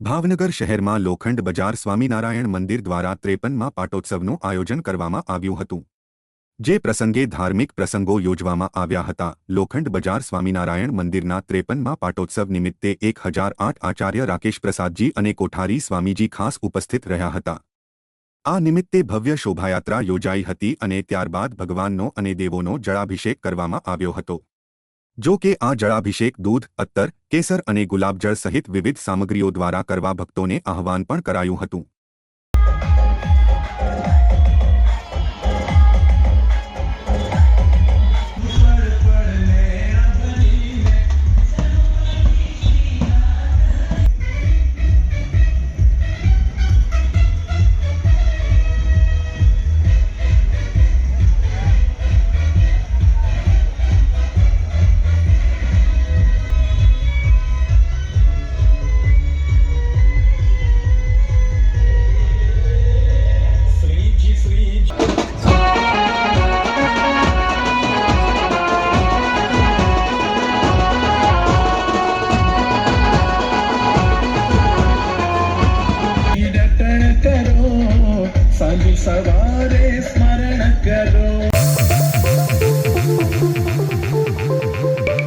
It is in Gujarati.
ભાવનગર શહેરમાં લોખંડ બજાર સ્વામિનારાયણ મંદિર દ્વારા ત્રેપનમાં પાટોત્સવનું આયોજન કરવામાં આવ્યું હતું. જે પ્રસંગે ધાર્મિક પ્રસંગો યોજવામાં આવ્યા હતા. લોખંડ બજાર સ્વામિનારાયણ મંદિરના ત્રેપનમાં પાટોત્સવ નિમિત્તે એક હજાર આઠ આચાર્ય રાકેશ પ્રસાદજી અને કોઠારી સ્વામીજી ખાસ ઉપસ્થિત રહ્યા હતા. આ નિમિત્તે ભવ્ય શોભાયાત્રા યોજાઈ હતી અને ત્યારબાદ ભગવાનનો અને દેવોનો જળાભિષેક કરવામાં આવ્યો હતો. જો કે આ જળાભિષેક દૂધ અત્તર કેસર અને ગુલાબજળ સહિત વિવિધ સામગ્રીઓ દ્વારા કરવા ભક્તોને આહવાન પણ કરાયું હતું. सवारे स्म